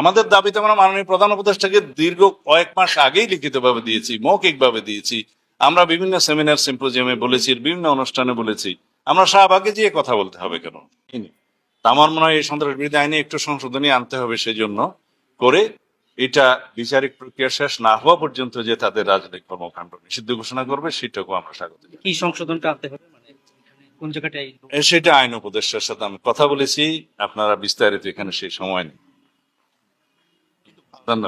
আমাদের দাবিতে আমরা মাননীয় প্রধান উপদেষ্টাকে দীর্ঘ কয়েক মাস আগেই লিখিতভাবে দিয়েছি মৌখিকভাবে দিয়েছি। আমরা বিভিন্ন সেমিনার সিম্পোজিয়ামে বলেছি বিভিন্ন অনুষ্ঠানে বলেছি। আমরা শাহবাগে যেয়ে কথা বলতে হবে কেন? আমার মনে হয় এই সন্ত্রাস বিরোধী আইনে একটু সংশোধনী আনতে হবে সেই জন্য করে এটা বিচারিক প্রক্রিয়া শেষ না হওয়া পর্যন্ত যে তাদের রাজনৈতিক কর্মকাণ্ড নিষিদ্ধ ঘোষণা করবে সেটাকেও আমরা স্বাগত। কি সংশোধনটা আনতে হবে? মানে সেটা আইন উপদেষ্টার সাথে আমি কথা বলেছি। আপনারা বিস্তারিত এখানে সেই সময় নেই।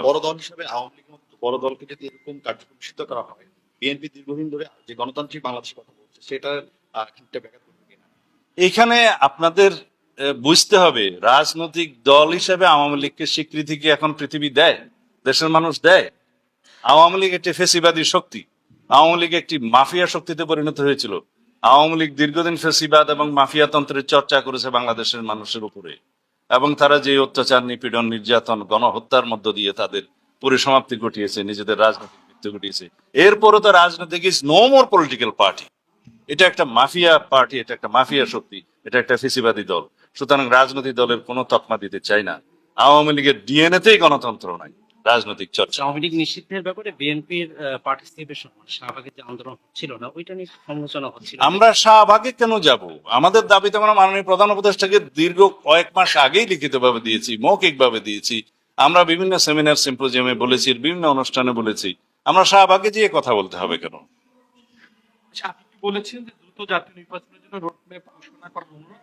বড় দল হিসেবে আওয়ামী মতো বড় দলকে যদি এরকম কার্যক্রম নিষিদ্ধ করা হয় বিএনপি দীর্ঘদিন ধরে যে গণতান্ত্রিক বাংলাদেশের কথা বলছে সেটা খানিকটা ব্যাঘাত করবে কিনা? এখানে আপনাদের বুঝতে হবে রাজনৈতিক দল হিসেবে আওয়ামী লীগকে স্বীকৃতি কি এখন পৃথিবী দেয়? দেশের মানুষ দেয়? আওয়ামী লীগ একটি ফেসিবাদী শক্তি। আওয়ামী লীগ একটি মাফিয়া শক্তিতে পরিণত হয়েছিল। আওয়ামী লীগ দীর্ঘদিন ফেসিবাদ এবং মাফিয়া তন্ত্রের চর্চা করেছে বাংলাদেশের মানুষের উপরে। এবং তারা যে অত্যাচার, নিপীড়ন, নির্যাতন, গণহত্যার মধ্য দিয়ে তাদের পরিসমাপ্তি ঘটিয়েছে, নিজেদের রাজনৈতিক মৃত্যু ঘটিয়েছে। এরপরও তো রাজনৈতিক is no more political party এটা একটা মাফিয়া পার্টি, এটা একটা মাফিয়া শক্তি, এটা একটা ফিসিবাদী দল। সুতরাং রাজনৈতিক দলের কোনো তকমা দিতে চাই না। আওয়ামী লীগের ডিএনএতেই গণতন্ত্র নাই রাজনৈতিক চর্চা। আওয়ামী লীগ নিষিদ্ধের ব্যাপারে বিএনপির পার্টিসিপেশন মানে শাহবাগের যে আন্দোলন হচ্ছিল না ওইটা নিয়ে সমালোচনা হচ্ছিল। আমরা শাহবাগে কেন যাব? আমাদের দাবিতে আমরা মাননীয় প্রধান উপদেষ্টাকে দীর্ঘ কয়েক মাস আগেই লিখিতভাবে দিয়েছি মৌখিকভাবে দিয়েছি। আমরা বিভিন্ন সেমিনার সিম্পোজিয়ামে বলেছি বিভিন্ন অনুষ্ঠানে বলেছি। আমরা শাহবাগে যেয়ে কথা বলতে হবে কেন? আচ্ছা, আপনি বলেছেন যে দ্রুত জাতীয় নির্বাচনের জন্য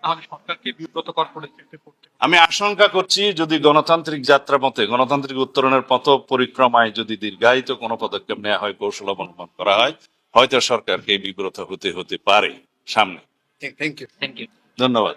তাহলে সরকারকে আমি আশঙ্কা করছি যদি গণতান্ত্রিক যাত্রা মতে গণতান্ত্রিক উত্তরণের পথ পরিক্রমায় যদি দীর্ঘায়িত কোন পদক্ষেপ নেওয়া হয় কৌশল অবলম্বন করা হয় হয়তো সরকারকে বিব্রত হতে হতে পারে সামনে। থ্যাংক ইউ থ্যাংক ইউ ধন্যবাদ।